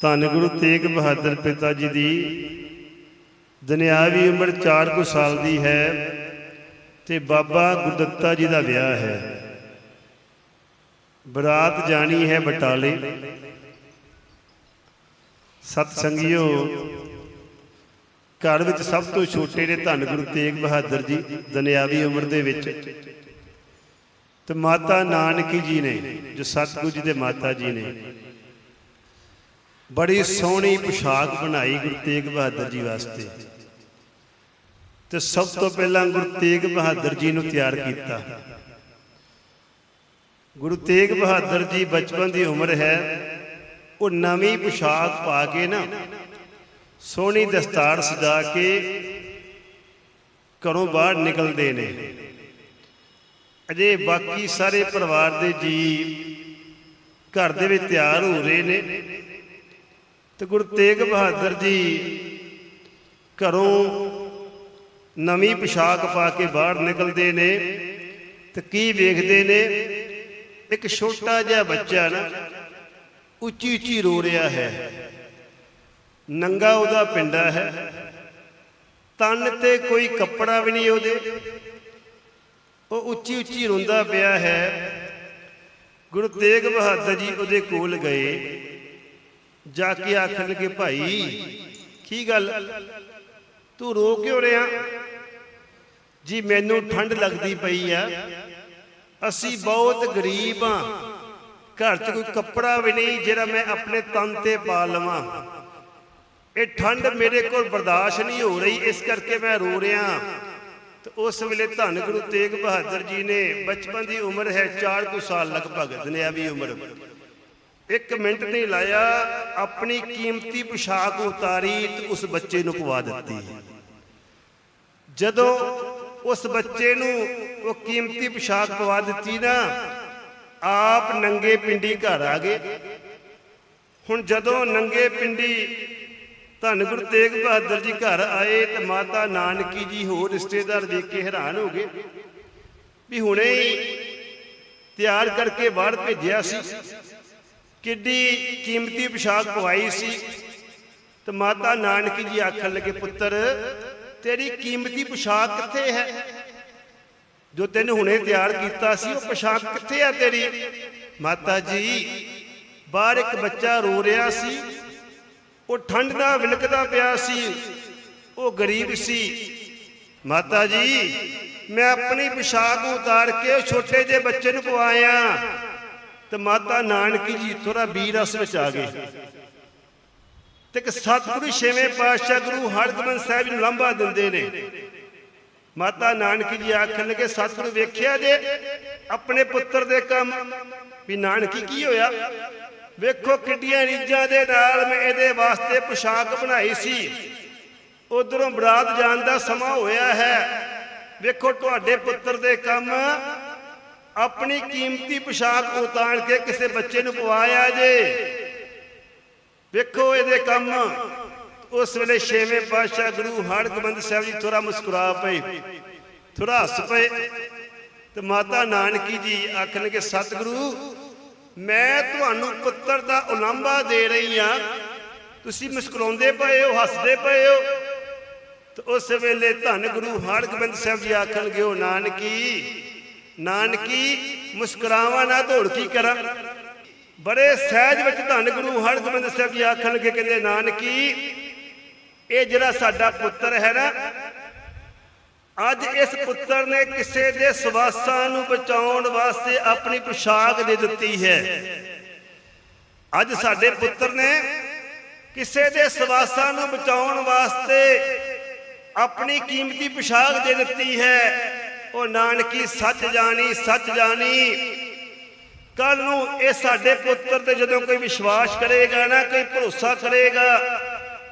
ਧੰਨ ਗੁਰੂ ਤੇਗ ਬਹਾਦਰ ਪਿਤਾ ਜੀ ਦੀ। ਦੁਨਿਆਵੀ ਉਮਰ 4 ਕੁ ਸਾਲ ਦੀ ਹੈ ਤੇ ਬਾਬਾ ਗੁਰਦੱਤਾ ਜੀ ਦਾ ਵਿਆਹ ਹੈ। ਬਰਾਤ ਜਾਣੀ ਹੈ ਬਟਾਲੇ। ਸਤ ਸੰਗਿਓ ਘਰ ਵਿੱਚ ਸਭ ਤੋਂ ਛੋਟੇ ਨੇ ਧੰਨ ਗੁਰੂ ਤੇਗ ਬਹਾਦਰ ਜੀ ਦੁਨਿਆਵੀ ਉਮਰ ਦੇ ਵਿੱਚ। ਤੇ ਮਾਤਾ ਨਾਨਕੀ ਜੀ ਨੇ, ਜੋ ਸਤਿਗੁਰੂ ਜੀ ਦੇ ਮਾਤਾ ਜੀ ਨੇ ਬੜੀ ਸੋਹਣੀ ਪੁਸ਼ਾਕ ਬਣਾਈ ਗੁਰੂ ਤੇਗ ਬਹਾਦਰ ਜੀ ਵਾਸਤੇ। ਤੇ ਸਭ ਤੋਂ ਪਹਿਲਾਂ ਗੁਰੂ ਤੇਗ ਬਹਾਦਰ ਜੀ ਨੂੰ ਤਿਆਰ ਕੀਤਾ। ਗੁਰੂ ਤੇਗ ਬਹਾਦਰ ਜੀ ਬਚਪਨ ਦੀ ਉਮਰ ਹੈ, ਉਹ ਨਵੀਂ ਪੁਸ਼ਾਕ ਪਾ ਕੇ ਨਾ ਸੋਹਣੀ ਦਸਤਾਰ ਸਜਾ ਕੇ ਘਰੋਂ ਬਾਹਰ ਨਿਕਲਦੇ ਨੇ। ਅਜੇ ਬਾਕੀ ਸਾਰੇ ਪਰਿਵਾਰ ਦੇ ਜੀ ਘਰ ਦੇ ਵਿੱਚ ਤਿਆਰ ਹੋ ਰਹੇ ਨੇ। ਤੇ ਗੁਰੂ ਤੇਗ ਬਹਾਦਰ ਜੀ ਘਰੋਂ ਨਵੀਂ ਪੁਸ਼ਾਕ ਪਾ ਕੇ ਬਾਹਰ ਨਿਕਲਦੇ ਨੇ ਤੇ ਕੀ ਵੇਖਦੇ ਨੇ? ਇੱਕ ਛੋਟਾ ਜਿਹਾ ਬੱਚਾ ਨਾ ਉੱਚੀ ਉੱਚੀ ਰੋ ਰਿਹਾ ਹੈ। ਨੰਗਾ ਉਹਦਾ ਪਿੰਡਾ ਹੈ। ਤਨ ਤੇ ਕੋਈ ਕੱਪੜਾ ਵੀ ਨਹੀਂ ਉਹਦੇ। ਉਹ ਉੱਚੀ ਉੱਚੀ ਰੋਂਦਾ ਪਿਆ ਹੈ। ਗੁਰੂ ਤੇਗ ਬਹਾਦਰ ਜੀ ਉਹਦੇ ਕੋਲ ਗਏ। ਜਾ ਕੇ ਆਖਣ ਲੱਗੇ, ਭਾਈ, ਕੀ ਗੱਲ? ਤੂੰ ਰੋ ਕਿਉਂ ਰਿਹਾ? ਜੀ, ਮੈਨੂੰ ਠੰਡ ਲੱਗਦੀ ਪਈ ਆ। ਅਸੀਂ ਬਹੁਤ ਗਰੀਬ ਆ। ਘਰ 'ਚ ਕੋਈ ਕੱਪੜਾ ਵੀ ਨਹੀਂ, ਜਿਹੜਾ ਮੈਂ ਆਪਣੇ ਤਨ ਤੇ ਪਾ ਲਵਾਂ। ਇਹ ਠੰਡ ਮੇਰੇ ਕੋਲ ਬਰਦਾਸ਼ਤ ਨਹੀਂ ਹੋ ਰਹੀ, ਇਸ ਕਰਕੇ ਮੈਂ ਰੋ ਰਿਹਾ। ਤੇ ਉਸ ਵੇਲੇ ਧੰਨ ਗੁਰੂ ਤੇਗ ਬਹਾਦਰ ਜੀ ਨੇ, ਬਚਪਨ ਦੀ ਉਮਰ ਹੈ 4 ਕੁ ਸਾਲ ਲਗਭਗ, ਦੁਨਿਆਵੀ ਉਮਰ। ਇੱਕ ਮਿੰਟ ਨਹੀਂ ਲਾਇਆ, ਆਪਣੀ ਕੀਮਤੀ ਪੁਸ਼ਾਕ ਉਤਾਰੀ ਤੇ ਉਸ ਬੱਚੇ ਨੂੰ ਪਵਾ ਦਿੱਤੀ। ਜਦੋਂ ਉਸ ਬੱਚੇ ਨੂੰ ਉਹ ਕੀਮਤੀ ਪੁਸ਼ਾਕ ਪਵਾ ਦਿੱਤੀ ਨਾ, ਆਪ ਨੰਗੇ ਪਿੰਡੀ ਘਰ ਆ ਗਏ। ਹੁਣ ਜਦੋਂ ਨੰਗੇ ਪਿੰਡੀ ਧੰਨ ਗੁਰੂ ਤੇਗ ਬਹਾਦਰ ਜੀ ਘਰ ਆਏ ਤੇ ਮਾਤਾ ਨਾਨਕੀ ਜੀ ਹੋਰ ਰਿਸ਼ਤੇਦਾਰ ਦੇਖ ਕੇ ਹੈਰਾਨ ਹੋ ਗਏ ਵੀ ਹੁਣੇ ਹੀ ਤਿਆਰ ਕਰਕੇ ਬਾਹਰ ਭੇਜਿਆ ਸੀ। ਕਿੱਡੀ ਕੀਮਤੀ ਪੁਸ਼ਾਕ ਪਵਾਈ ਸੀ। ਤੇ ਮਾਤਾ ਨਾਨਕੀ ਜੀ ਆਖਣ ਲੱਗੇ, ਪੁੱਤਰ, ਤੇਰੀ ਕੀਮਤੀ ਪੁਸ਼ਾਕ ਕਿੱਥੇ ਹੈ? ਜੋ ਤੈਨੂੰ ਹੁਣੇ ਤਿਆਰ ਕੀਤਾ ਸੀ, ਉਹ ਪੁਸ਼ਾਕ ਕਿੱਥੇ ਹੈ ਤੇਰੀ? ਮਾਤਾ ਜੀ, ਬਾਹਰ ਇੱਕ ਬੱਚਾ ਰੋ ਰਿਹਾ ਸੀ। ਉਹ ਠੰਡ ਦਾ ਵਿਲਕਦਾ ਪਿਆ ਸੀ। ਉਹ ਗਰੀਬ ਸੀ। ਮਾਤਾ ਜੀ, ਮੈਂ ਆਪਣੀ ਪੁਸ਼ਾਕ ਉਤਾਰ ਕੇ ਛੋਟੇ ਜਿਹੇ ਬੱਚੇ ਨੂੰ ਪਵਾਇਆ। ਤੇ ਮਾਤਾ ਨਾਨਕੀ ਜੀ ਥੋੜਾ ਵੀਰ ਰਸ ਵਿੱਚ ਆ ਗਏ। ਤੇ ਇੱਕ ਸਤਿਗੁਰੂ ਛੇਵੇਂ ਪਾਤਸ਼ਾਹ ਗੁਰੂ ਹਰਗੋਬਿੰਦ ਸਾਹਿਬ ਨੂੰ ਲੰਬਾ ਦਿੰਦੇ ਨੇ। ਮਾਤਾ ਨਾਨਕੀ ਜੀ ਆਖਣ ਲੱਗੇ, ਸਤਿਗੁਰੂ ਵੇਖਿਆ ਜੇ ਆਪਣੇ ਪੁੱਤਰ ਦੇ ਕੰਮ, ਵੀ ਨਾਨਕੀ ਕੀ ਹੋਇਆ? ਵੇਖੋ ਕਿੱਡੀਆਂ ਰੀਝਾਂ ਦੇ ਨਾਲ ਮੈਂ ਇਹਦੇ ਵਾਸਤੇ ਪੁਸ਼ਾਕ ਬਣਾਈ ਸੀ। ਉਧਰੋਂ ਬਰਾਤ ਜਾਣ ਦਾ ਸਮਾਂ ਹੋਇਆ ਹੈ। ਵੇਖੋ ਤੁਹਾਡੇ ਪੁੱਤਰ ਦੇ ਕੰਮ ਆਪਣੀ ਕੀਮਤੀ ਪੁਸ਼ਾਕ ਉਤਾਰ ਕੇ ਕਿਸੇ ਬੱਚੇ ਨੂੰ ਪਵਾਇਆ ਜੇ। ਵੇਖੋ ਇਹਦੇ ਕੰਮ। ਉਸ ਵੇਲੇ ਛੇਵੇਂ ਪਾਤਸ਼ਾਹ ਗੁਰੂ ਹਰਗੋਬਿੰਦ ਸਾਹਿਬ ਜੀ ਥੋੜਾ ਮੁਸਕਰਾ ਪਏ। ਥੋੜਾ ਹੱਸ ਪਏ। ਤੇ ਮਾਤਾ ਨਾਨਕੀ ਜੀ ਆਖਣਗੇ, ਸਤਿਗੁਰੂ, ਮੈਂ ਤੁਹਾਨੂੰ ਪੁੱਤਰ ਦਾ ਉਲਾਂਭਾ ਦੇ ਰਹੀ ਆ ਤੁਸੀਂ ਮੁਸਕਰਾਉਂਦੇ ਪਏ ਹੋ, ਹੱਸਦੇ ਪਏ ਹੋ। ਤੇ ਉਸ ਵੇਲੇ ਧੰਨ ਗੁਰੂ ਹਰਗੋਬਿੰਦ ਸਾਹਿਬ ਜੀ ਆਖਣਗੇ ਉਹ ਨਾਨਕੀ ਨਾਨਕੀ ਮੁਸਕਰਾਵਾਂ ਨਾ ਦੌੜ ਕੀ ਕਰਾਂ? ਬੜੇ ਸਹਿਜ ਵਿੱਚ ਧੰਨ ਗੁਰੂ ਹਰਗੋਬਿੰਦ ਸਾਹਿਬ ਜੀ ਆਖਣਗੇ ਕਹਿੰਦੇ, ਨਾਨਕੀ, ਇਹ ਜਿਹੜਾ ਸਾਡਾ ਪੁੱਤਰ ਹੈ ਨਾ, ਅੱਜ ਇਸ ਪੁੱਤਰ ਨੇ ਕਿਸੇ ਦੇ ਸਵਾਸਾਂ ਨੂੰ ਬਚਾਉਣ ਵਾਸਤੇ ਆਪਣੀ ਪੋਸ਼ਾਕ ਦੇ ਦਿੱਤੀ ਹੈ। ਅੱਜ ਸਾਡੇ ਪੁੱਤਰ ਨੇ ਕਿਸੇ ਦੇ ਸਵਾਸਾਂ ਨੂੰ ਬਚਾਉਣ ਵਾਸਤੇ ਆਪਣੀ ਕੀਮਤੀ ਪੁਸ਼ਾਕ ਦੇ ਦਿੱਤੀ ਹੈ। ਉਹ ਨਾਨਕੀ ਸੱਚ ਜਾਣੀ ਸੱਚ ਜਾਣੀ। ਕੱਲ ਨੂੰ ਇਹ ਸਾਡੇ ਪੁੱਤਰ ਤੇ ਜਦੋਂ ਕੋਈ ਵਿਸ਼ਵਾਸ ਕਰੇਗਾ ਨਾ, ਕੋਈ ਭਰੋਸਾ ਕਰੇਗਾ,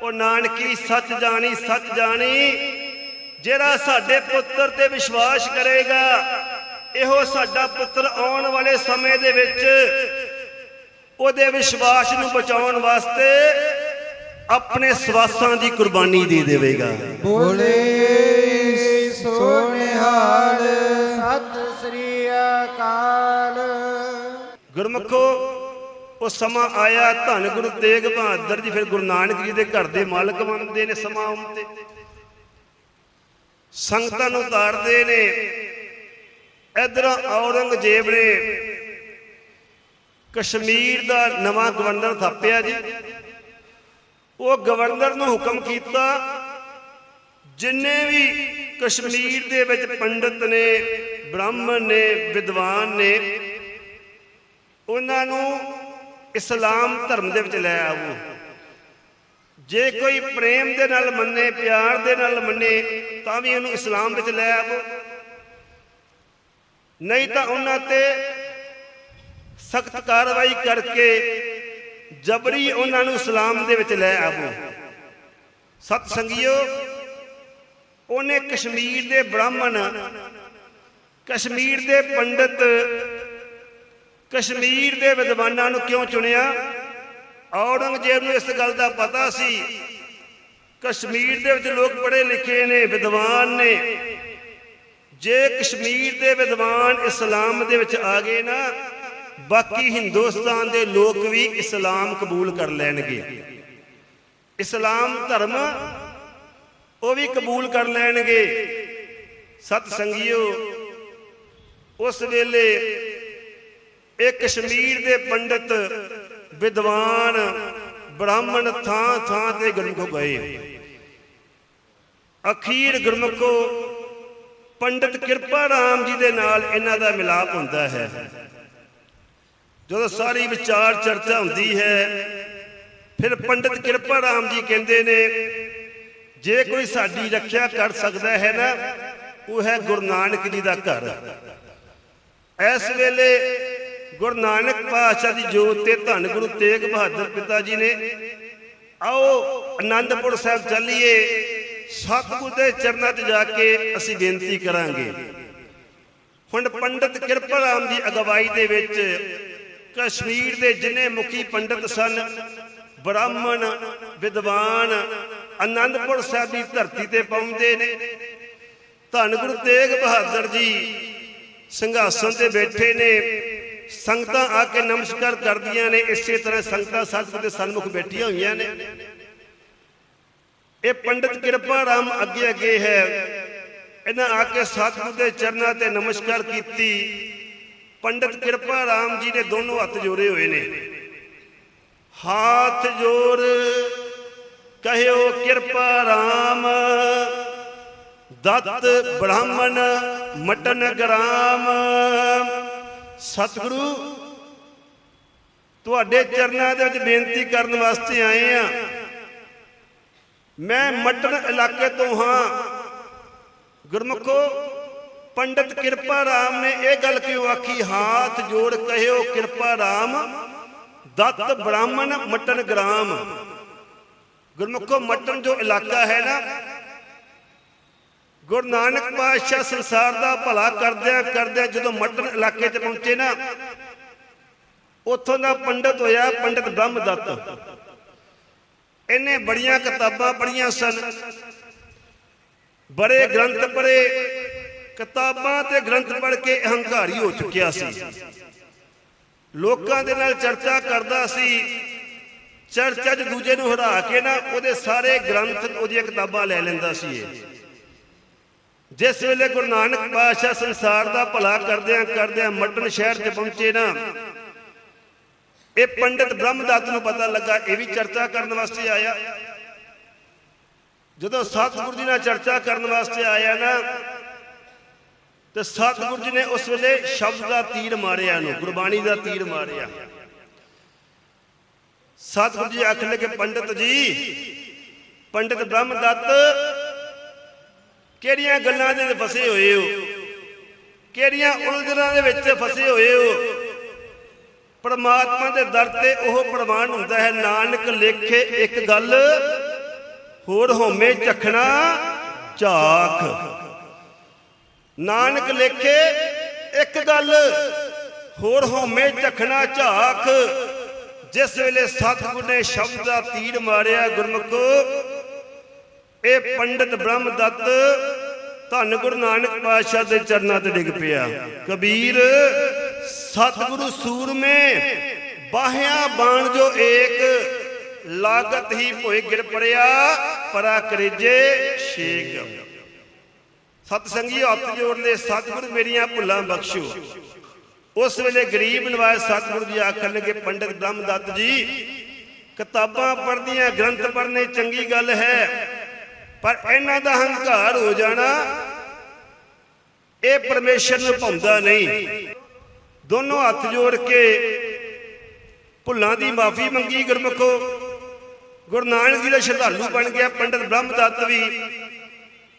ਉਹ ਨਾਨਕੀ ਸੱਚ ਜਾਣੀ ਸੱਚ ਜਾਣੀ। ਜਿਹੜਾ ਸਾਡੇ ਪੁੱਤਰ ਤੇ ਵਿਸ਼ਵਾਸ ਕਰੇਗਾ, ਇਹੋ ਸਾਡਾ ਪੁੱਤਰ ਆਉਣ ਵਾਲੇ ਸਮੇਂ ਦੇ ਵਿੱਚ ਉਹਦੇ ਵਿਸ਼ਵਾਸ ਨੂੰ ਬਚਾਉਣ ਵਾਸਤੇ ਆਪਣੇ ਸਵਾਸਾਂ ਦੀ ਕੁਰਬਾਨੀ ਦੇ ਦੇਵੇਗਾ। ਬੋਲੇ। ਗੁਰਮਖੋ, ਉਹ ਸਮਾਂ ਆਇਆ, ਧੰਨ ਗੁਰੂ ਤੇਗ ਬਹਾਦਰ ਜੀ, ਫਿਰ ਗੁਰੂ ਨਾਨਕ ਜੀ ਦੇ ਘਰ ਦੇ ਮਾਲਕ ਬਣਦੇ ਨੇ ਸਮਾਂ ਆਉਣ ਸੰਗਤਾਂ ਨੂੰ ਉਤਾਰਦੇ ਨੇ। ਇਧਰ ਔਰੰਗਜ਼ੇਬ ਨੇ ਕਸ਼ਮੀਰ ਦਾ ਨਵਾਂ ਗਵਰਨਰ ਥਾਪਿਆ ਜੀ। ਉਹ ਗਵਰਨਰ ਨੂੰ ਹੁਕਮ ਕੀਤਾ, ਜਿੰਨੇ ਵੀ ਕਸ਼ਮੀਰ ਦੇ ਵਿੱਚ ਪੰਡਤ ਨੇ, ਬ੍ਰਾਹਮਣ ਨੇ, ਵਿਦਵਾਨ ਨੇ ਉਹਨਾਂ ਨੂੰ ਇਸਲਾਮ ਧਰਮ ਦੇ ਵਿੱਚ ਲੈ ਆਵੋ ਜੇ ਕੋਈ ਪ੍ਰੇਮ ਦੇ ਨਾਲ ਮੰਨੇ, ਪਿਆਰ ਦੇ ਨਾਲ ਮੰਨੇ, ਤਾਂ ਵੀ ਉਹਨੂੰ ਇਸਲਾਮ ਵਿੱਚ ਲੈ ਆਵੋ ਨਹੀਂ ਤਾਂ ਉਹਨਾਂ ਤੇ ਸਖਤ ਕਾਰਵਾਈ ਕਰਕੇ ਜਬਰੀ ਉਹਨਾਂ ਨੂੰ ਇਸਲਾਮ ਦੇ ਵਿੱਚ ਲੈ ਆਵੋ ਸਤ ਸੰਗਿਓ ਉਹਨੇ ਕਸ਼ਮੀਰ ਦੇ ਬ੍ਰਾਹਮਣ, ਕਸ਼ਮੀਰ ਦੇ ਪੰਡਤ ਕਸ਼ਮੀਰ ਦੇ ਵਿਦਵਾਨਾਂ ਨੂੰ ਕਿਉਂ ਚੁਣਿਆ? ਔਰੰਗਜ਼ੇਬ ਨੂੰ ਇਸ ਗੱਲ ਦਾ ਪਤਾ ਸੀ। ਕਸ਼ਮੀਰ ਦੇ ਵਿੱਚ ਲੋਕ ਪੜ੍ਹੇ ਲਿਖੇ ਨੇ, ਵਿਦਵਾਨ ਨੇ। ਜੇ ਕਸ਼ਮੀਰ ਦੇ ਵਿਦਵਾਨ ਇਸਲਾਮ ਦੇ ਵਿੱਚ ਆ ਗਏ ਨਾ, ਬਾਕੀ ਹਿੰਦੁਸਤਾਨ ਦੇ ਲੋਕ ਵੀ ਇਸਲਾਮ ਕਬੂਲ ਕਰ ਲੈਣਗੇ। ਇਸਲਾਮ ਧਰਮ, ਉਹ ਵੀ ਕਬੂਲ ਕਰ ਲੈਣਗੇ। ਸਤ ਸੰਗਿਓ, ਉਸ ਵੇਲੇ ਇਹ ਕਸ਼ਮੀਰ ਦੇ ਪੰਡਿਤ ਵਿਦਵਾਨ ਬ੍ਰਾਹਮਣ ਥਾਂ ਥਾਂ ਤੇ ਗੁਰਮੁਖ ਗਏ ਅਖੀਰ ਗੁਰਮੁਖੋ ਪੰਡਿਤ ਕਿਰਪਾ ਰਾਮ ਜੀ ਦੇ ਨਾਲ ਇਹਨਾਂ ਦਾ ਮਿਲਾਪ ਹੁੰਦਾ ਹੈ। ਜਦੋਂ ਸਾਰੀ ਵਿਚਾਰ ਚਰਚਾ ਹੁੰਦੀ ਹੈ, ਫਿਰ ਪੰਡਿਤ ਕਿਰਪਾ ਰਾਮ ਜੀ ਕਹਿੰਦੇ ਨੇ, ਜੇ ਕੋਈ ਸਾਡੀ ਰੱਖਿਆ ਕਰ ਸਕਦਾ ਹੈ ਨਾ, ਉਹ ਹੈ ਗੁਰੂ ਨਾਨਕ ਜੀ ਦਾ ਘਰ। ਇਸ ਵੇਲੇ ਗੁਰੂ ਨਾਨਕ ਪਾਤਸ਼ਾਹ ਦੀ ਜੋਤ ਤੇ ਧੰਨ ਗੁਰੂ ਤੇਗ ਬਹਾਦਰ ਪਿਤਾ ਜੀ ਨੇ। ਆਓ ਆਨੰਦਪੁਰ ਸਾਹਿਬ ਚੱਲੀਏ। ਸਤਿਗੁਰ ਦੇ ਚਰਨਾਂ 'ਚ ਜਾ ਕੇ ਅਸੀਂ ਬੇਨਤੀ ਕਰਾਂਗੇ। ਹੁਣ ਪੰਡਤ ਕਿਰਪਾ ਰਾਮ ਦੀ ਅਗਵਾਈ ਦੇ ਵਿੱਚ ਕਸ਼ਮੀਰ ਦੇ ਜਿੰਨੇ ਮੁਖੀ ਪੰਡਤ ਸਨ, ਬ੍ਰਾਹਮਣ, ਵਿਦਵਾਨ ਆਨੰਦਪੁਰ ਸਾਹਿਬ ਦੀ ਧਰਤੀ ਤੇ ਪਹੁੰਚਦੇ ਨੇ। ਧੰਨ ਗੁਰੂ ਤੇਗ ਬਹਾਦਰ ਜੀ ਸਿੰਘਾਸਨ ਤੇ ਬੈਠੇ ਨੇ। ਸੰਗਤਾਂ ਆ ਕੇ ਨਮਸਕਾਰ ਕਰਦੀਆਂ ਨੇ, ਇਸੇ ਤਰ੍ਹਾਂ ਸੰਗਤਾਂ ਸਤਿਗੁਰ ਦੇ ਸਨਮੁਖ ਬੈਠੀਆਂ ਹੋਈਆਂ ਨੇ। ਇਹ ਪੰਡਿਤ ਕਿਰਪਾ ਰਾਮ ਅੱਗੇ ਅੱਗੇ ਹੈ। ਇਹਨਾਂ ਆ ਕੇ ਸਤਿਗੁਰ ਦੇ ਚਰਨਾਂ ਤੇ ਨਮਸਕਾਰ ਕੀਤੀ। ਪੰਡਿਤ ਕਿਰਪਾ ਰਾਮ ਜੀ ਨੇ ਦੋਨੋਂ ਹੱਥ ਜੋੜੇ ਹੋਏ ਨੇ। ਹਾਥ ਜੋੜ ਕਹਿਓ ਕਿਰਪਾ ਰਾਮ। ਦਤ ਬ੍ਰਾਹਮਣ ਮਟਨ ਗ੍ਰਾਮ। ਸਤਿਗੁਰੂ, ਤੁਹਾਡੇ ਚਰਨਾਂ ਦੇ ਵਿੱਚ ਬੇਨਤੀ ਕਰਨ ਵਾਸਤੇ ਆਏ ਆ ਮੈਂ ਮਟਨ ਇਲਾਕੇ ਤੋਂ ਹਾਂ। ਗੁਰਮੁਖੋ, ਪੰਡਤ ਕਿਰਪਾ ਰਾਮ ਨੇ ਇਹ ਗੱਲ ਕਿਉਂ ਆਖੀ? ਹਾਥ ਜੋੜ ਕਹਿਓ, ਕਿਰਪਾ ਰਾਮ, ਦਤ ਬ੍ਰਾਹਮਣ ਮਟਨ ਗ੍ਰਾਮ। ਗੁਰਮੁਖੋ ਮਟਨ ਜੋ ਇਲਾਕਾ ਹੈ ਨਾ ਗੁਰੂ ਨਾਨਕ ਪਾਤਸ਼ਾਹ ਸੰਸਾਰ ਦਾ ਭਲਾ ਕਰਦਿਆਂ ਕਰਦਿਆਂ ਜਦੋਂ ਮਟਨ ਇਲਾਕੇ ਤੇ ਪਹੁੰਚੇ ਨਾ, ਉੱਥੋਂ ਦਾ ਪੰਡਤ ਹੋਇਆ ਪੰਡਤ ਬ੍ਰਹਮ ਦੱਤ ਇਹਨੇ ਬੜੀਆਂ ਕਿਤਾਬਾਂ ਪੜ੍ਹੀਆਂ ਸਨ। ਬੜੇ ਗ੍ਰੰਥ ਪੜ੍ਹੇ, ਕਿਤਾਬਾਂ ਤੇ ਗ੍ਰੰਥ ਪੜ੍ਹ ਕੇ ਅਹੰਕਾਰੀ ਹੋ ਚੁੱਕਿਆ ਸੀ। ਲੋਕਾਂ ਦੇ ਨਾਲ ਚਰਚਾ ਕਰਦਾ ਸੀ। ਚਰਚਾ 'ਚ ਦੂਜੇ ਨੂੰ ਹਰਾ ਕੇ ਨਾ ਉਹਦੇ ਸਾਰੇ ਗ੍ਰੰਥ, ਉਹਦੀਆਂ ਕਿਤਾਬਾਂ ਲੈ ਲੈਂਦਾ ਸੀ ਇਹ। ਜਿਸ ਵੇਲੇ ਗੁਰੂ ਨਾਨਕ ਪਾਤਸ਼ਾਹ ਸੰਸਾਰ ਦਾ ਭਲਾ ਕਰਦਿਆਂ ਕਰਦਿਆਂ ਮਟਨ ਸ਼ਹਿਰ 'ਚ ਪਹੁੰਚੇ ਨਾ, ਇਹ ਪੰਡਤ ਬ੍ਰਹਮਦੱਤ ਨੂੰ ਪਤਾ ਲੱਗਾ, ਇਹ ਵੀ ਚਰਚਾ ਕਰਨ ਵਾਸਤੇ ਆਇਆ। ਜਦੋਂ ਸਤਿਗੁਰੂ ਜੀ ਨਾਲ ਚਰਚਾ ਕਰਨ ਵਾਸਤੇ ਆਇਆ ਨਾ, ਤੇ ਸਤਿਗੁਰੂ ਜੀ ਨੇ ਉਸ ਵੇਲੇ ਸ਼ਬਦ ਦਾ ਤੀਰ ਮਾਰਿਆ ਨੂੰ, ਗੁਰਬਾਣੀ ਦਾ ਤੀਰ ਮਾਰਿਆ। ਸਤਿਗੁਰੂ ਜੀ ਆਖਣ ਲੱਗੇ, ਪੰਡਿਤ ਜੀ, ਪੰਡਤ ਬ੍ਰਹਮਦੱਤ ਕਿਹੜੀਆਂ ਗੱਲਾਂ ਦੇ ਫਸੇ ਹੋਏ ਹੋ? ਕਿਹੜੀਆਂ ਉਲਝਣਾਂ ਦੇ ਵਿੱਚ ਫਸੇ ਹੋਏ ਹੋ? ਪਰਮਾਤਮਾ ਦੇ ਦਰ ਤੇ ਉਹ ਪ੍ਰਵਾਨ ਹੁੰਦਾ ਹੈ। ਨਾਨਕ ਲੇਖੇ ਇੱਕ ਗੱਲ, ਹੋਰ ਹੋਮੇ ਚਖਣਾ ਝਾਖ ਨਾਨਕ ਲੇਖੇ ਇੱਕ ਗੱਲ, ਹੋਰ ਹੋਮੇ ਚਖਣਾ ਝਾਖ ਜਿਸ ਵੇਲੇ ਸਤਿਗੁਰ ਨੇ ਸ਼ਬਦ ਦਾ ਤੀਰ ਮਾਰਿਆ ਗੁਰਮੁਖੋ ਇਹ ਪੰਡਤ ਬ੍ਰਹਮ ਦੱਤ ਧੰਨ ਗੁਰੂ ਨਾਨਕ ਪਾਤਸ਼ਾਹ ਦੇ ਚਰਨਾਂ ਤੇ ਡਿੱਗ ਪਿਆ। ਕਬੀਰ, ਸਤਿਗੁਰੂ ਸੂਰਮੇ, ਬਾਹਿਆਂ ਬਾਣ ਜੋ ਏਕ, ਲਾਗਤ ਹੀ ਭੋਏ ਗਿਰ ਪੜਿਆ ਪਰਾ ਕਰੇਜੇ ਸ਼ੇਕ ਸਤ ਸੰਗੀ ਹੱਥ ਜੋੜਦੇ ਲੈ ਸਤਿਗੁਰ ਮੇਰੀਆਂ ਭੁੱਲਾਂ ਬਖਸ਼ੋ। ਉਸ ਵੇਲੇ ਗਰੀਬ ਨਵਾਜ਼ ਸਤਿਗੁਰੂ ਜੀ ਆਖਣ ਲੱਗੇ, ਪੰਡਿਤ ਬ੍ਰਹਮ ਦੱਤ ਜੀ, ਕਿਤਾਬਾਂ ਪੜ੍ਹਦੀਆਂ, ਗ੍ਰੰਥ ਪੜ੍ਹਨੇ ਚੰਗੀ ਗੱਲ ਹੈ। ਪਰ ਇਹਨਾਂ ਦਾ ਹੰਕਾਰ ਹੋ ਜਾਣਾ, ਇਹ ਪਰਮੇਸ਼ਰ ਨੂੰ ਭਾਉਂਦਾ ਨਹੀਂ। ਦੋਨੋਂ ਹੱਥ ਜੋੜ ਕੇ ਭੁੱਲਾਂ ਦੀ ਮਾਫੀ ਮੰਗੀ, ਗੁਰਮੁਖੋ। ਗੁਰੂ ਨਾਨਕ ਜੀ ਦਾ ਸ਼ਰਧਾਲੂ ਬਣ ਗਿਆ, ਪੰਡਿਤ ਬ੍ਰਹਮਦੱਤ ਵੀ।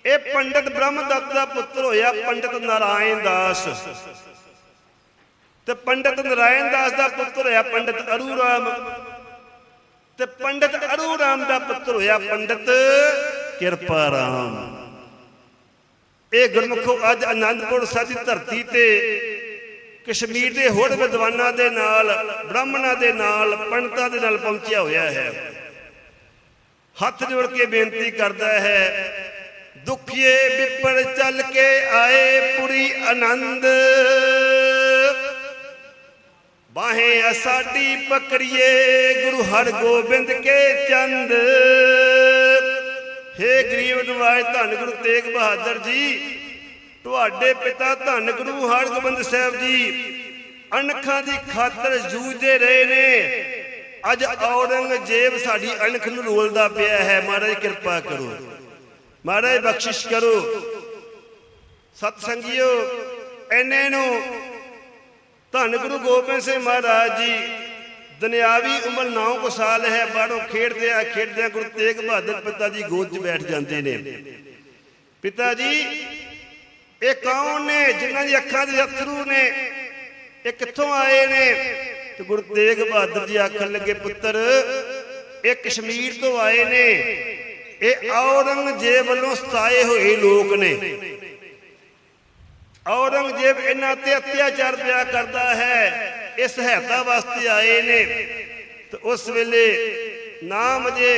ਇਹ ਪੰਡਿਤ ਬ੍ਰਹਮਦੱਤ ਦਾ ਪੁੱਤਰ ਹੋਇਆ ਪੰਡਿਤ ਨਾਰਾਇਣ ਦਾਸ। ਤੇ ਪੰਡਿਤ ਨਾਰਾਇਣ ਦਾਸ ਦਾ ਪੁੱਤਰ ਹੋਇਆ ਪੰਡਿਤ ਅਰੂ ਰਾਮ ਤੇ ਪੰਡਿਤ ਅਰੂ ਰਾਮ ਦਾ ਪੁੱਤਰ ਹੋਇਆ ਪੰਡਿਤ ਕਿਰਪਾ ਰਾਮ। ਇਹ ਗੁਰਮੁਖੋ ਅੱਜ ਆਨੰਦਪੁਰ ਸਾਹਿਬ ਦੀ ਧਰਤੀ ਤੇ ਕਸ਼ਮੀਰ ਦੇ ਹੋਰ ਵਿਦਵਾਨਾਂ ਦੇ ਨਾਲ, ਬ੍ਰਾਹਮਣਾਂ ਦੇ ਨਾਲ, ਪੰਡਤਾਂ ਦੇ ਨਾਲ ਪਹੁੰਚਿਆ ਹੋਇਆ ਹੈ। ਹੱਥ ਜੋੜ ਕੇ ਬੇਨਤੀ ਕਰਦਾ ਹੈ, ਦੁਖੀਏ ਵਿਪਰ ਚੱਲ ਕੇ ਆਏ ਪੁਰੀ ਆਨੰਦ। ਬਾਹੇ ਅਸਾਡੀ ਪਕੜੀਏ ਗੁਰੂ ਹਰਗੋਬਿੰਦ ਕੇ ਚੰਦ। ਹੇ ਗਰੀਬ ਨਿਵਾਜ, ਧੰਨ ਗੁਰੂ ਤੇਗ ਬਹਾਦਰ ਜੀ। ਤੁਹਾਡੇ ਪਿਤਾ ਧੰਨ ਗੁਰੂ ਹਰਗੋਬਿੰਦ ਸਾਹਿਬ ਜੀ, ਅਣਖਾਂ ਦੀ ਖਾਤਰ ਜੂਝਦੇ ਰਹੇ ਨੇ। ਅੱਜ ਔਰੰਗਜ਼ੇਬ ਸਾਡੀ ਅਣਖ ਨੂੰ ਰੋਲਦਾ ਪਿਆ ਹੈ। ਮਹਾਰਾਜ ਕਿਰਪਾ ਕਰੋ। ਮਹਾਰਾਜ ਬਖਸ਼ਿਸ਼ ਕਰੋ। ਸਤ ਸੰਗਿਓ ਐਨੇ ਨੂੰ ਧੰਨ ਗੁਰੂ ਗੋਬਿੰਦ ਸਿੰਘ ਮਹਾਰਾਜ ਜੀ ਦੁਨਿਆਵੀ ਉਮਰ 9 ਕੁ ਸਾਲ ਹੈ, ਬਾਹਰੋਂ ਖੇਡਦੇ ਆ ਖੇਡਦੇ ਆ ਗੁਰੂ ਤੇਗ ਬਹਾਦਰ ਪਿਤਾ ਜੀ ਗੋਦ 'ਚ ਬੈਠ ਜਾਂਦੇ ਨੇ। ਪਿਤਾ ਜੀ, ਇਹ ਕੌਣ ਨੇ? ਜਿਨ੍ਹਾਂ ਦੀ ਅੱਖਾਂ ਦੇ ਅਥਰੂ ਨੇ, ਇਹ ਕਿੱਥੋਂ ਆਏ ਨੇ? ਤੇ ਗੁਰੂ ਤੇਗ ਬਹਾਦਰ ਜੀ ਆਖਣ ਲੱਗੇ, ਪੁੱਤਰ, ਇਹ ਕਸ਼ਮੀਰ ਤੋਂ ਆਏ ਨੇ। ਇਹ ਔਰੰਗਜ਼ੇਬ ਵੱਲੋਂ ਸਤਾਏ ਹੋਏ ਲੋਕ ਨੇ। ਔਰੰਗਜ਼ੇਬ ਇਹਨਾਂ ਤੇ ਅਤਿਆਚਾਰ ਪਿਆ ਕਰਦਾ ਹੈ। ਇਸ ਸਹਾਇਤਾ ਵਾਸਤੇ ਆਏ ਨੇ, ਤੇ ਉਸ ਵੇਲੇ ਨਾਮ ਜੇ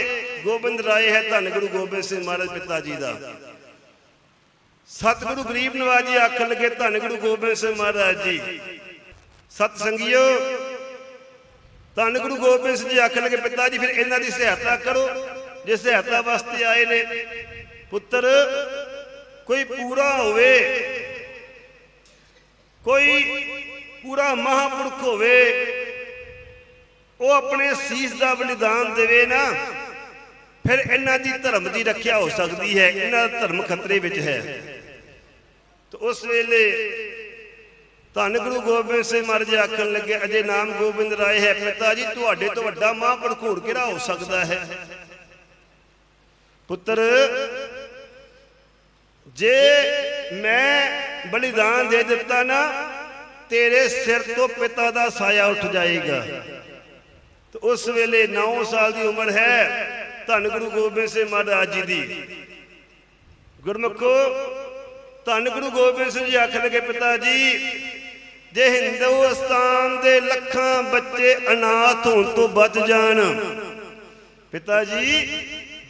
ਗੋਬਿੰਦ ਰਾਏ ਹੈ, ਧੰਨ ਗੁਰੂ ਗੋਬਿੰਦ ਸਿੰਘ ਮਹਾਰਾਜ ਪਿਤਾ ਜੀ ਦਾ। ਸਤਿਗੁਰੂ ਗਰੀਬ ਨਵਾਜੀ ਆਖਣ ਲੱਗੇ, ਧੰਨ ਗੁਰੂ ਗੋਬਿੰਦ ਸਿੰਘ ਮਹਾਰਾਜ ਜੀ। ਸਤ ਸੰਗਿਓ ਧੰਨ ਗੁਰੂ ਗੋਬਿੰਦ ਸਿੰਘ ਜੀ ਆਖਣ ਲੱਗੇ, ਪਿਤਾ ਜੀ, ਫਿਰ ਇਹਨਾਂ ਦੀ ਸਹਾਇਤਾ ਕਰੋ, ਜੇ ਸਹਾਇਤਾ ਵਾਸਤੇ ਆਏ ਨੇ। ਪੁੱਤਰ, ਕੋਈ ਪੂਰਾ ਹੋਵੇ, ਕੋਈ ਪੂਰਾ ਮਹਾਪੁਰਖ ਹੋਵੇ, ਉਹ ਆਪਣੇ ਸੀਸ ਦਾ ਬਲੀਦਾਨ ਦੇਵੇ ਨਾ, ਫਿਰ ਇਹਨਾਂ ਦੀ ਧਰਮ ਦੀ ਰੱਖਿਆ ਹੋ ਸਕਦੀ ਹੈ, ਇਹਨਾਂ ਦਾ ਧਰਮ ਖਤਰੇ ਵਿੱਚ ਹੈ। ਤੇ ਉਸ ਵੇਲੇ ਧੰਨ ਗੁਰੂ ਗੋਬਿੰਦ ਸਿੰਘ ਮਹਾਰਾਜ ਆਖਣ ਲੱਗੇ, ਅਜੇ ਨਾਮ ਗੋਬਿੰਦ ਰਾਏ ਹੈ, ਪਿਤਾ ਜੀ, ਤੁਹਾਡੇ ਤੋਂ ਵੱਡਾ ਮਹਾਂਪੁਰਖ ਹੋਰ ਕਿਹੜਾ ਹੋ ਸਕਦਾ ਹੈ? ਪੁੱਤਰ, ਜੇ ਮੈਂ ਬਲੀਦਾਨ ਦੇ ਦਿੱਤਾ ਨਾ ਤੇਰੇ ਸਿਰ ਤੋਂ ਪਿਤਾ ਦਾ ਸਾਇਆ ਉੱਠ ਜਾਏਗਾ। ਤੇ ਉਸ ਵੇਲੇ 9 ਸਾਲ ਦੀ ਉਮਰ ਹੈ, ਧੰਨ ਗੁਰੂ ਗੋਬਿੰਦ ਸਿੰਘ ਮਹਾਰਾਜ ਜੀ ਦੀ। ਗੁਰਮੁਖੋ, ਧੰਨ ਗੁਰੂ ਗੋਬਿੰਦ ਸਿੰਘ ਜੀ ਆਖਣ ਲੱਗੇ ਪਿਤਾ ਜੀ ਜੇ ਹਿੰਦੁਸਤਾਨ ਦੇ ਲੱਖਾਂ ਬੱਚੇ ਅਨਾਥ ਹੋਣ ਤੋਂ ਬਚ ਜਾਣ ਪਿਤਾ ਜੀ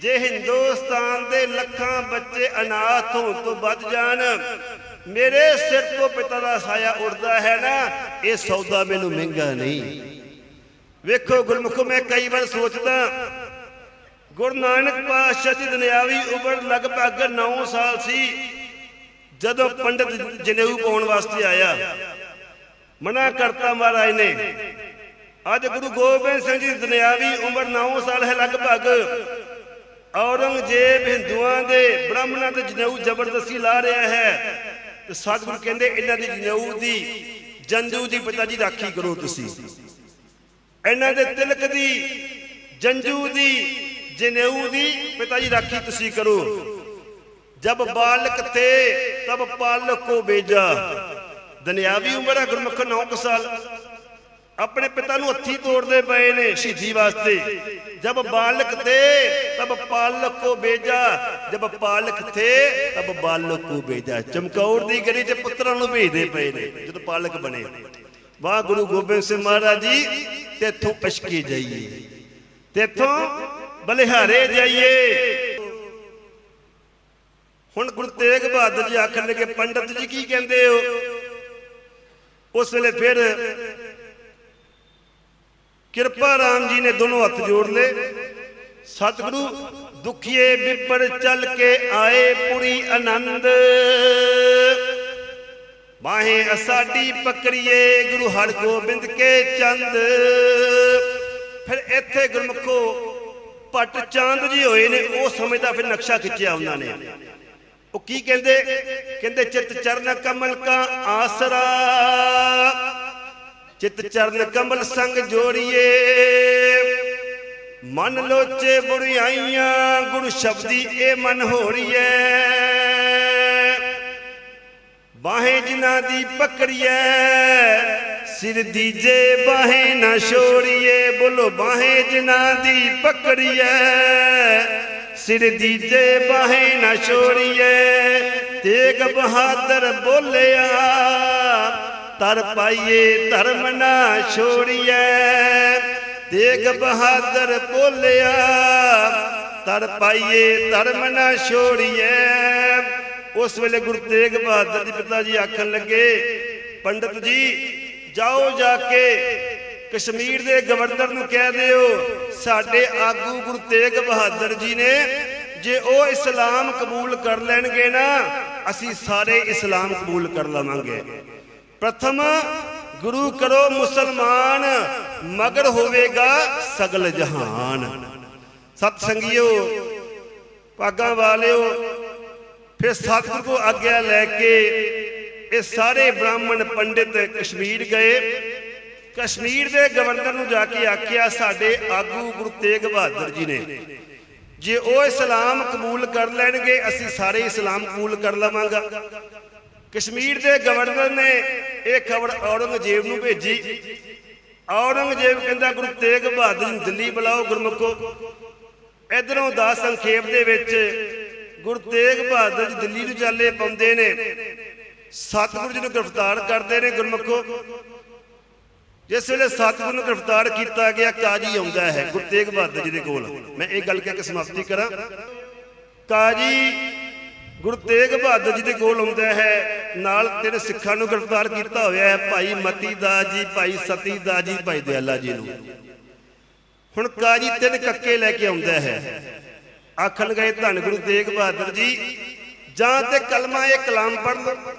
ਜੇ ਹਿੰਦੁਸਤਾਨ ਦੇ ਲੱਖਾਂ ਬੱਚੇ ਅਨਾਥ ਹੋਣ ਤੋਂ ਬਚ ਜਾਣ ਮੇਰੇ ਸਿਰ ਤੋਂ ਪਿਤਾ ਦਾ ਸਾਇਆ ਉੱਡਦਾ ਹੈ ਨਾ, ਇਹ ਸੌਦਾ ਮੈਨੂੰ ਮਹਿੰਗਾ ਨਹੀਂ। ਵੇਖੋ ਗੁਰਮੁਖੋ, ਮੈਂ ਕਈ ਵਾਰ ਸੋਚਦਾ, ਗੁਰੂ ਨਾਨਕ ਪਾਤਸ਼ਾਹ ਦੀ ਦੁਨਿਆਵੀ ਉਮਰ ਲਗਭਗ 9 ਸਾਲ ਸੀ, ਜਦੋਂ ਪੰਡਿਤ ਜਨੇਊ ਪਾਉਣ ਵਾਸਤੇ ਆਇਆ। ਮਨਾ ਕਰਤਾ ਮਹਾਰਾਜ ਨੇ, ਅੱਜ ਗੁਰੂ ਗੋਬਿੰਦ ਸਿੰਘ ਜੀ ਦੀ ਦੁਨਿਆਵੀ ਉਮਰ 9 ਸਾਲ ਹੈ ਲਗਭਗ। ਔਰੰਗਜ਼ੇਬ ਹਿੰਦੂਆਂ ਦੇ ਬ੍ਰਾਹਮਣਾਂ ਤੇ ਜਨੇਊ ਜ਼ਬਰਦਸਤੀ ਲਾ ਰਿਹਾ ਹੈ। ਤੇ ਸਤਿਗੁਰੂ ਕਹਿੰਦੇ ਇਹਨਾਂ ਦੀ ਜਨੇਊ ਦੀ ਜੰਜੂ ਦੀ ਪਿਤਾ ਜੀ ਰਾਖੀ ਕਰੋ ਤੁਸੀਂ। ਇਹਨਾਂ ਦੇ ਤਿਲਕ ਦੀ ਜੰਜੂ ਦੀ, ਜਨੇਊ ਦੀ ਪਿਤਾ ਜੀ ਰਾਖੀ ਤੁਸੀਂ ਕਰੋ। ਜਬ ਬਾਲਕ ਤੇ, ਤਬ ਪਾਲਕ ਕੋ ਬੇਜਾ। ਦੁਨਿਆਵੀ ਉਮਰ ਹੈ ਗੁਰਮੁਖ 9 ਸਾਲ। ਆਪਣੇ ਪਿਤਾ ਨੂੰ ਹੱਥੀ ਤੋੜਦੇ ਪਏ ਨੇ ਸ਼ਹੀਦੀ ਵਾਸਤੇ। ਜਬ ਬਾਲਕ ਥੇ ਤਬ ਪਾਲਕ ਕੋ ਬੇਜਾ। ਜਬ ਪਾਲਕ ਥੇ ਤਬ ਬਾਲਕ ਕੋ ਬੇਜਾ। ਚਮਕੌਰ ਦੀ ਗਲੀ 'ਚ ਪੁੱਤਰਾਂ ਨੂੰ ਭੇਜਦੇ ਪਏ ਨੇ, ਜਦੋਂ ਪਾਲਕ ਬਣੇ। ਵਾਹ ਗੁਰੂ ਗੋਬਿੰਦ ਸਿੰਘ ਮਹਾਰਾਜ ਜੀ ਤੇਥੋਂ ਅਸ਼ਕੇ ਜਾਈਏ। ਤੇਥੋਂ ਬਲਿਹਾਰੇ ਜਾਈਏ। ਹੁਣ ਗੁਰੂ ਤੇਗ ਬਹਾਦਰ ਜੀ ਆਖਣ ਲੱਗੇ ਪੰਡਤ ਜੀ ਕੀ ਕਹਿੰਦੇ ਹੋ? ਉਸ ਵੇਲੇ ਫਿਰ ਕਿਰਪਾ ਰਾਮ ਜੀ ਨੇ ਦੋਨੋਂ ਹੱਥ ਜੋੜ ਲਏ। ਸਤਿਗੁਰੂ ਦੁਖੀਏ ਵਿਪਰ ਚੱਲ ਕੇ ਆਏ ਪੁਰੀ ਆਨੰਦ। ਬਾਹੇ ਅਸਾਡੀ ਪਕੜੀਏ ਗੁਰੂ ਹਰਗੋਬਿੰਦ ਕੇ ਚੰਦ। ਫਿਰ ਇੱਥੇ ਗੁਰਮੁਖੋ ਪਟ ਚਾਂਦ ਜੀ ਹੋਏ ਨੇ, ਉਹ ਸਮੇਂ ਦਾ ਫਿਰ ਨਕਸ਼ਾ ਖਿੱਚਿਆ ਉਹਨਾਂ ਨੇ। ਉਹ ਕੀ ਕਹਿੰਦੇ? ਕਹਿੰਦੇ, ਚਿਤ ਚਰਨ ਕਮਲ ਕਾ ਆਸਰਾ। ਚਿਤ ਚਰਨ ਕਮਲ ਸੰਗ ਜੋੜੀਏ। ਮਨ ਲੋਚੇ ਬੁਰੀਆਈਆਂ ਗੁਰੂ ਸ਼ਬਦੀ ਇਹ ਮਨ ਹੋਰੀਏ ਬਾਹੇ ਜਿਨ੍ਹਾਂ ਦੀ ਪਕੜੀਏ ਸਿਰ ਦੀਜੇ ਬਾਹੇ ਨਾ ਛੋੜੀਏ। ਬੋਲੋ ਬਾਹੇ ਜਿਨ੍ਹਾਂ ਦੀ ਪਕੜੀਏ ਸਿਰ ਦੀਜੇ ਬਾਹੇ ਨਾ ਛੋੜੀਏ ਤੇਗ ਬਹਾਦਰ ਬੋਲਿਆ ਤਰ ਪਾਈਏ ਧਰਮ ਨਾ ਛੋੜੀਏ ਤੇਗ ਬਹਾਦਰ ਬੋਲਿਆ, ਤਰ ਪਾਈਏ ਧਰਮ ਨਾ ਛੋੜੀਏ ਉਸ ਵੇਲੇ ਗੁਰੂ ਤੇਗ ਬਹਾਦਰ ਜੀ ਪਿਤਾ ਜੀ ਆਖਣ ਲੱਗੇ, ਪੰਡਤ ਜੀ, ਜਾਓ ਜਾ ਕੇ ਕਸ਼ਮੀਰ ਦੇ ਗਵਰਨਰ ਨੂੰ ਕਹਿ ਦਿਓ, ਸਾਡੇ ਆਗੂ ਗੁਰੂ ਤੇਗ ਬਹਾਦਰ ਜੀ ਨੇ, ਜੇ ਉਹ ਇਸਲਾਮ ਕਬੂਲ ਕਰ ਲੈਣਗੇ ਨਾ, ਅਸੀਂ ਸਾਰੇ ਇਸਲਾਮ ਕਬੂਲ ਕਰ ਲਵਾਂਗੇ। ਪ੍ਰਥਮ ਗੁਰੂ ਕਰੋ ਮੁਸਲਮਾਨ, ਮਗਰ ਹੋਵੇਗਾ ਸਗਲ ਜਹਾਨ। ਸਤ ਸੰਗਿਓ ਭਾਗਾਂ ਵਾਲਿਓ, ਫਿਰ ਸਤਿਗੁਰ ਕੋ ਆਗਿਆ ਲੈ ਕੇ ਇਹ ਸਾਰੇ ਬ੍ਰਾਹਮਣ ਪੰਡਿਤ ਕਸ਼ਮੀਰ ਗਏ। ਕਸ਼ਮੀਰ ਦੇ ਗਵਰਨਰ ਨੂੰ ਜਾ ਕੇ ਆਖਿਆ, ਸਾਡੇ ਆਗੂ ਗੁਰੂ ਤੇਗ ਬਹਾਦਰ ਜੀ ਨੇ, ਜੇ ਉਹ ਇਸਲਾਮ ਕਬੂਲ ਕਰ ਲੈਣਗੇ, ਅਸੀਂ ਸਾਰੇ ਇਸਲਾਮ ਕਬੂਲ ਕਰ ਲਵਾਂਗਾ। ਕਸ਼ਮੀਰ ਦੇ ਗਵਰਨਰ ਨੇ ਇਹ ਖਬਰ ਔਰੰਗਜ਼ੇਬ ਨੂੰ ਭੇਜੀ। ਔਰੰਗਜ਼ੇਬ ਕਹਿੰਦਾ, ਗੁਰੂ ਤੇਗ ਬਹਾਦਰ ਜੀ ਨੂੰ ਦਿੱਲੀ ਬੁਲਾਓ ਗੁਰਮੁਖੋ। ਇਧਰੋਂ ਦਾ ਸੰਖੇਪ ਦੇ ਵਿੱਚ ਗੁਰੂ ਤੇਗ ਬਹਾਦਰ ਜੀ ਦਿੱਲੀ ਨੂੰ ਚਾਲੇ ਪਾਉਂਦੇ ਨੇ। ਸਤਿਗੁਰੂ ਜੀ ਨੂੰ ਗ੍ਰਿਫਤਾਰ ਕਰਦੇ ਨੇ ਗੁਰਮੁਖੋ। ਜਿਸ ਵੇਲੇ ਸਤਿਗੁਰੂ ਨੂੰ ਗ੍ਰਿਫਤਾਰ ਕੀਤਾ ਗਿਆ, ਕਾਜੀ ਆਉਂਦਾ ਹੈ ਗੁਰੂ ਤੇਗ ਬਹਾਦਰ ਜੀ ਦੇ ਕੋਲ। ਮੈਂ ਇਹ ਗੱਲ ਕਹਿ ਕੇ ਸਮਾਪਤੀ ਕਰਾਂ। ਕਾਜੀ ਗੁਰੂ ਤੇਗ ਬਹਾਦਰ ਜੀ ਦੇ ਕੋਲ ਆਉਂਦਾ ਹੈ। ਨਾਲ ਤਿੰਨ ਸਿੱਖਾਂ ਨੂੰ ਗ੍ਰਿਫਤਾਰ ਕੀਤਾ ਹੋਇਆ ਹੈ ਭਾਈ ਮਤੀ ਦਾ ਜੀ, ਭਾਈ ਸਤੀ ਦਾ ਜੀ, ਭਾਈ ਦਿਆਲਾ ਜੀ ਨੂੰ। ਹੁਣ ਕਾਜੀ ਤਿੰਨ ਕੱਕੇ ਲੈ ਕੇ ਆਉਂਦਾ ਹੈ। ਆਖਣ ਗਏ, ਧੰਨ ਗੁਰੂ ਤੇਗ ਬਹਾਦਰ ਜੀ, ਜਾਂ ਤੇ ਕਲਮਾ ਇਹ ਕਲਾਮ ਪੜ੍ਹ ਲਓ,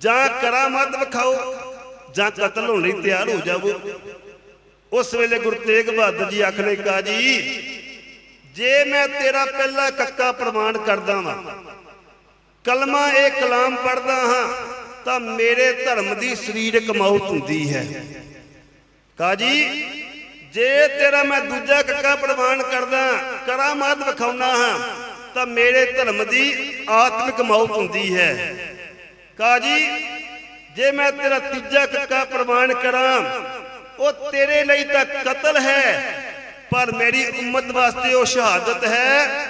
ਜਾਂ ਕਰਾਮਾਤ ਵਿਖਾਓ, ਜਾਂ ਕਤਲ ਹੋਣ ਲਈ ਤਿਆਰ ਹੋ ਜਾਵੋ। ਉਸ ਵੇਲੇ ਗੁਰੂ ਤੇਗ ਬਹਾਦਰ ਜੀ ਆਖਣੇ ਕਾਜੀ, ਜੇ ਮੈਂ ਤੇਰਾ ਪਹਿਲਾ ਕੱਕਾ ਪ੍ਰਮਾਣ ਕਰਦਾ ਵਾਂ ਕਲਮਾ ਇਹ ਕਲਾਮ ਪੜਦਾ ਹਾਂ, ਤਾਂ ਮੇਰੇ ਧਰਮ ਦੀ ਸਰੀਰਕ ਮੌਤ ਹੁੰਦੀ ਹੈ। ਕਾਜੀ ਜੇ ਤੇਰਾ ਮੈਂ ਦੂਜਾ ਕੱਕਾ ਪ੍ਰਮਾਣ ਕਰਦਾ ਕਰਾਮਾਤ ਵਿਖਾਉਣਾ ਹਾਂ, ਤਾਂ ਮੇਰੇ ਧਰਮ ਦੀ ਆਤਮਿਕ ਮੌਤ ਹੁੰਦੀ ਹੈ। ਕਾਜੀ ਜੇ ਮੈਂ ਤੇਰਾ ਤੀਜਾ ਕੱਕਾ ਪ੍ਰਵਾਨ ਕਰਾਂ, ਉਹ ਤੇਰੇ ਲਈ ਤਾਂ ਕਤਲ ਹੈ, ਪਰ ਮੇਰੀ ਉਮਤ ਵਾਸਤੇ ਉਹ ਸ਼ਹਾਦਤ ਹੈ।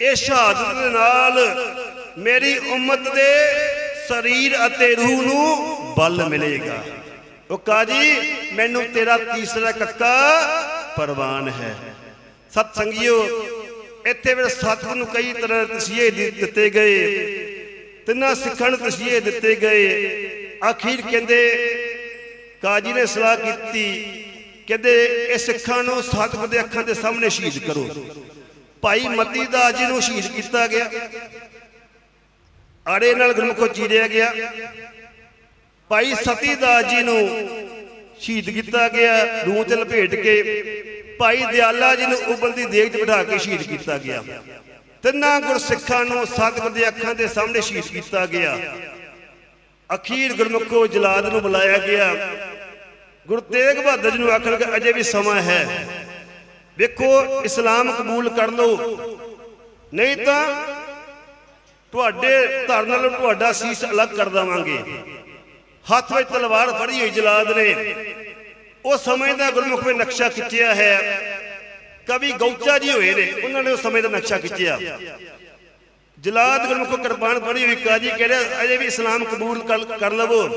ਇਹ ਸ਼ਹਾਦਤ ਦੇ ਨਾਲ ਮੇਰੀ ਉਮਤ ਦੇ ਸਰੀਰ ਅਤੇ ਰੂਹ ਨੂੰ ਬਲ ਮਿਲੇਗਾ। ਉਹ ਕਾਜੀ ਮੈਨੂੰ ਤੇਰਾ ਤੀਸਰਾ ਕੱਕਾ ਪ੍ਰਵਾਨ ਹੈ। ਸਤ ਸੰਗਿਓ ਇੱਥੇ ਫਿਰ ਸਤਿਗੁਰ ਨੂੰ ਕਈ ਤਰ੍ਹਾਂ ਦੇ ਤਸੀਹੇ ਦਿੱਤੇ ਗਏ, ਤਿੰਨਾਂ ਸਿੱਖਾਂ ਨੂੰ ਤਸੀਹੇ ਦਿੱਤੇ ਗਏ। ਆਖਿਰ ਕਹਿੰਦੇ, ਕਾਜੀ ਨੇ ਸਲਾਹ ਕੀਤੀ, ਕਹਿੰਦੇ, ਇਹ ਸਿੱਖਾਂ ਨੂੰ ਸਤਿਗੁਰ ਦੇ ਅੱਖਾਂ ਦੇ ਸਾਹਮਣੇ ਸ਼ਹੀਦ ਕਰੋ। ਭਾਈ ਮਤੀ ਦਾਸ ਜੀ ਨੂੰ ਸ਼ਹੀਦ ਕੀਤਾ ਗਿਆ। ਆੜੇ ਨਾਲ ਗੁਰਮੁਖੋ ਚੀਰਿਆ ਗਿਆ। ਭਾਈ ਸਤੀ ਜੀ ਨੂੰ ਸ਼ਹੀਦ ਕੀਤਾ ਗਿਆ, ਰੂਹ ਤੇ ਲਪੇਟ ਕੇ ਭਾਈ ਦਿਆਲਾ ਜੀ ਨੂੰ ਉਬਲਦੀ ਦੇਗ 'ਚ ਬਿਠਾ ਕੇ ਸ਼ਹੀਦ ਕੀਤਾ ਗਿਆ। ਤਿੰਨਾਂ ਗੁਰਸਿੱਖਾਂ ਨੂੰ ਸਤਿਗੁਰ ਦੇ ਅੱਖਾਂ ਦੇ ਸਾਹਮਣੇ ਸ਼ਹੀਦ ਕੀਤਾ ਗਿਆ। ਅਖੀਰ ਗੁਰਮੁਖੋ ਜਲਾਦ ਨੂੰ ਬੁਲਾਇਆ ਗਿਆ। ਗੁਰੂ ਤੇਗ ਬਹਾਦਰ ਜੀ ਨੂੰ ਆਖਣ ਕਿ ਅਜੇ ਵੀ ਸਮਾਂ ਹੈ। ਵੇਖੋ, ਇਸਲਾਮ ਕਬੂਲ ਕਰ ਲਓ। ਨਹੀਂ ਤਾਂ ਤੁਹਾਡੇ ਧਰਨ ਨਾਲੋਂ ਤੁਹਾਡਾ ਸੀਸ ਅਲੱਗ ਕਰ ਦੇਵਾਂਗੇ। ਹੱਥ ਵਿੱਚ ਤਲਵਾਰ ਫੜੀ ਹੋਈ ਜਲਾਦ ਨੇ। ਉਹ ਸਮੇਂ ਦਾ ਗੁਰਮੁਖ ਵਿੱਚ ਨਕਸ਼ਾ ਖਿੱਚਿਆ ਹੈ। ਕਵੀ ਗੌਚਾ ਜੀ ਹੋਏ ਨੇ, ਉਹਨਾਂ ਨੇ ਉਸ ਸਮੇਂ ਦਾ ਨਕਸ਼ਾ ਖਿੱਚਿਆ। ਜਲਾਦ ਗੁਰਮੁਖ ਕਿਰਪਾਨ ਫੜੀ ਹੋਈ ਕਾਜੀ ਕਹਿ ਰਿਹਾ, ਅਜੇ ਵੀ ਇਸਲਾਮ ਕਬੂਲ ਕਰ- ਲਵੋ।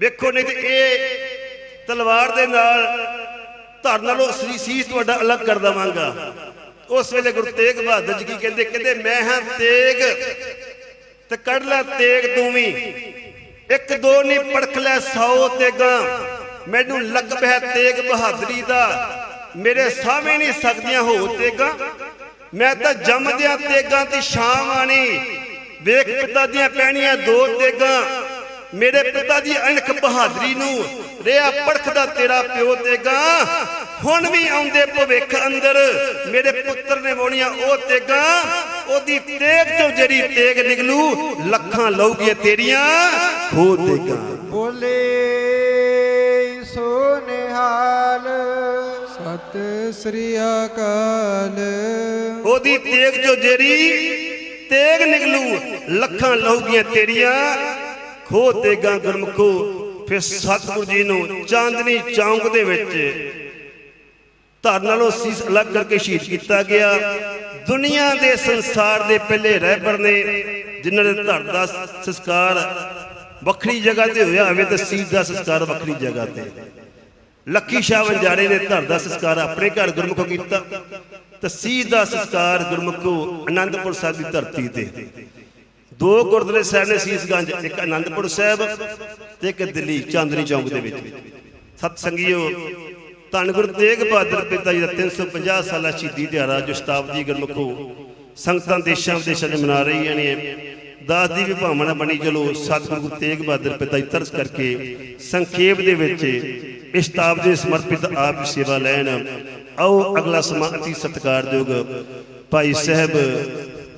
ਵੇਖੋ, ਨਹੀਂ ਤੇ ਇਹ ਤਲਵਾਰ ਦੇ ਨਾਲ ਧਰਨ ਨਾਲੋਂ ਸਰੀ ਸੀਸ ਤੁਹਾਡਾ ਅਲੱਗ ਕਰ ਦੇਵਾਂਗਾ। ਉਸ ਵੇਲੇ ਗੁਰੂ ਤੇਗ ਬਹਾਦਰ ਜੀ ਕੀ ਕਹਿੰਦੇ? ਕਹਿੰਦੇ, ਮੈਂ ਹਾਂ ਤੇਗ ਤੇ ਕੱਢ ਲੈ ਤੇਗ ਤੂੰ ਵੀ। ਇੱਕ ਦੋ ਨਹੀਂ, ਪੜਖ ਲੈ 100 ਤੇਗਾਂ। ਮੈਨੂੰ ਲਕਬ ਹੈ ਤੇਗ ਬਹਾਦਰੀ ਦਾ। ਮੇਰੇ ਸਾਹਮਣੇ ਨਹੀਂ ਸਕਦੀਆਂ ਹੋ ਤੇਗਾ। ਮੈਂ ਤਾਂ ਜੰਮਦਿਆਂ ਤੇਗਾਂ ਤੇ ਸ਼ਾਮ ਆਣੀ ਵੇਖ ਪਿਤਾ ਦੀਆਂ ਪੈਣੀਆਂ ਦੋ ਤੇਗਾਂ। ਮੇਰੇ ਪਿਤਾ ਦੀ ਅਣਖ ਬਹਾਦਰੀ ਨੂੰ। ਰਿਆ ਪੜਖਦਾ ਤੇਰਾ ਪਿਓ ਤੇਗਾ। ਹੁਣ ਵੀ ਆਉਂਦੇ ਭਵਿੱਖ ਅੰਦਰ। ਮੇਰੇ ਪੁੱਤਰ ਨੇ ਵੋਣੀਆਂ ਉਹ ਤੇਗਾ ਉਹਦੀ ਤੇਗ ਚੋਂ ਜਿਹੜੀ ਤੇਗ ਨਿਕਲੂ ਲੱਖਾਂ ਲਊਗੀਆਂ ਤੇਰੀਆਂ ਖੋ ਤੇਗਾ। ਬੋਲੇ ਸੋ ਨਿਹਾਲ ਸਤਿ ਸ੍ਰੀ ਅਕਾਲ। ਉਹਦੀ ਤੇਗ ਚੋਂ ਜਿਹੜੀ ਤੇਗ ਨਿਕਲੂ ਲੱਖਾਂ ਲਹੂਗੀਆਂ ਤੇਰੀਆਂ ਖੋ ਤੇਗਾ ਗੁਰਮਖੋ। ਫਿਰ ਸਤਿਗੁਰੂ ਜੀ ਨੂੰ ਚਾਂਦਨੀ ਚੌਂਕ ਦੇ ਵਿੱਚ ਧਰ ਨਾਲੋਂ ਸੀਸ ਅਲੱਗ ਕਰਕੇ ਸ਼ਹੀਦ ਕੀਤਾ ਗਿਆ। ਦੁਨੀਆ ਦੇ ਸੰਸਾਰ ਦੇ ਪਹਿਲੇ ਰਹਿਬਰ ਨੇ, ਜਿਨ੍ਹਾਂ ਦੇ ਧਰ ਦਾ ਸੰਸਕਾਰ ਵੱਖਰੀ ਜਗ੍ਹਾ ਤੇ ਹੋਇਆ ਹੋਵੇ ਤੇ ਸੀਸ ਦਾ ਸੰਸਕਾਰ ਵੱਖਰੀ ਜਗ੍ਹਾ ਤੇ। ਲੱਕੀ ਸ਼ਾਹ ਵੰਜਾਰੇ ਨੇ ਧਰ ਦਾ ਸੰਸਕਾਰ ਆਪਣੇ ਘਰ ਗੁਰਮੁਖੋ ਕੀਤਾ ਤਸੀਹ ਦਾ ਸੰਸਕਾਰ ਗੁਰਮੁਖੋ ਆਨੰਦਪੁਰ ਸਾਹਿਬ ਦੀ ਧਰਤੀ ਤੇ। ਦੋ ਗੁਰਦੁਆਰੇ ਸਾਹਿਬ ਨੇ ਸੀਸਗੰਜ, ਇੱਕ ਆਨੰਦਪੁਰ ਸਾਹਿਬ ਤੇ ਇੱਕ ਦਿੱਲੀ, ਚਾਂਦਨੀ ਚੌਂਕ ਦੇ ਵਿੱਚ। ਸਤ ਸੰਗੀਓ ਧੰਨ ਗੁਰੂ ਤੇਗ ਬਹਾਦਰ ਪਿਤਾ ਜੀ ਦਾ 350 ਸਾਲਾ ਸ਼ਹੀਦੀ ਦਿਹਾੜਾ ਜੋ ਸ਼ਤਾਬਦੀ ਗੁਰਮੁਖੋ ਸੰਗਤਾਂ ਦੇਸ਼ਾਂ ਵਿਦੇਸ਼ਾਂ 'ਚ ਮਨਾ ਰਹੀਆਂ ਨੇ। ਦਾਸ ਦੀ ਵੀ ਭਾਵਨਾ ਬਣੀ, ਚਲੋ ਸਤਿਗੁਰੂ ਤੇਗ ਬਹਾਦਰ ਪਿਤਾ ਜੀ ਤਰਸ ਕਰਕੇ ਸੰਖੇਪ ਦੇ ਵਿੱਚ ਇਸ ਸ਼ਤਾਬਦੀ ਦੇ ਸਮਰਪਿਤ ਆਪ ਸੇਵਾ ਲੈਣ। ਆਓ ਅਗਲਾ ਸਮਾਂ ਅਤੀ ਸਤਿਕਾਰਯੋਗ ਭਾਈ ਸਾਹਿਬ,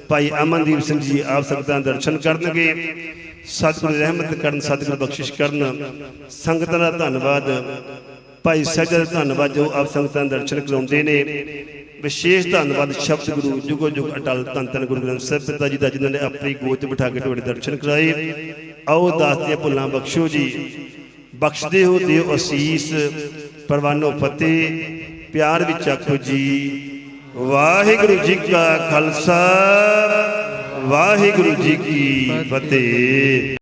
ਭਾਈ ਅਮਨਦੀਪ ਸਿੰਘ ਜੀ ਆਪ ਸੰਗਤਾਂ ਦਰਸ਼ਨ ਕਰਨਗੇ। ਸਤਿਗੁਰੂ ਰਹਿਮਤ ਕਰਨ, ਸਤਿਗੁਰੂ ਬਖਸ਼ਿਸ਼ ਕਰਨ। ਸੰਗਤਾਂ ਦਾ ਧੰਨਵਾਦ। ਭਾਈ ਸਹਿਜ ਧੰਨਵਾਦ ਜੋ ਆਪ ਸੰਗਤਾਂ ਦਰਸ਼ਨ ਕਰਾਉਂਦੇ ਨੇ। ਵਿਸ਼ੇਸ਼ ਧੰਨਵਾਦ ਸ਼ਬਦ ਗੁਰੂ, ਜੁਗੋ ਜੁਗ ਅਟਲ, ਧੰਨ ਧੰਨ ਗੁਰੂ ਗ੍ਰੰਥ ਸਾਹਿਬ ਪਿਤਾ ਜੀ ਦਾ, ਜਿਨ੍ਹਾਂ ਨੇ ਆਪਣੀ ਗੋਦ ਬਿਠਾ ਕੇ ਤੁਹਾਡੇ ਦਰਸ਼ਨ ਕਰਾਏ। ਆਓ ਦਾਸ ਦੀਆਂ ਭੁੱਲਾਂ ਬਖਸ਼ੋ ਜੀ। ਬਖਸ਼ਦੇ ਹੋ ਦਿਓ ਅਸੀਸ, ਪਰਵਾਨੋ ਫਤਿਹ। ਪਿਆਰ ਵਿੱਚ ਆਖੋ ਜੀ, ਵਾਹਿਗੁਰੂ ਜੀ ਕਾ ਖਾਲਸਾ, ਵਾਹਿਗੁਰੂ ਜੀ ਕੀ ਫਤਿਹ।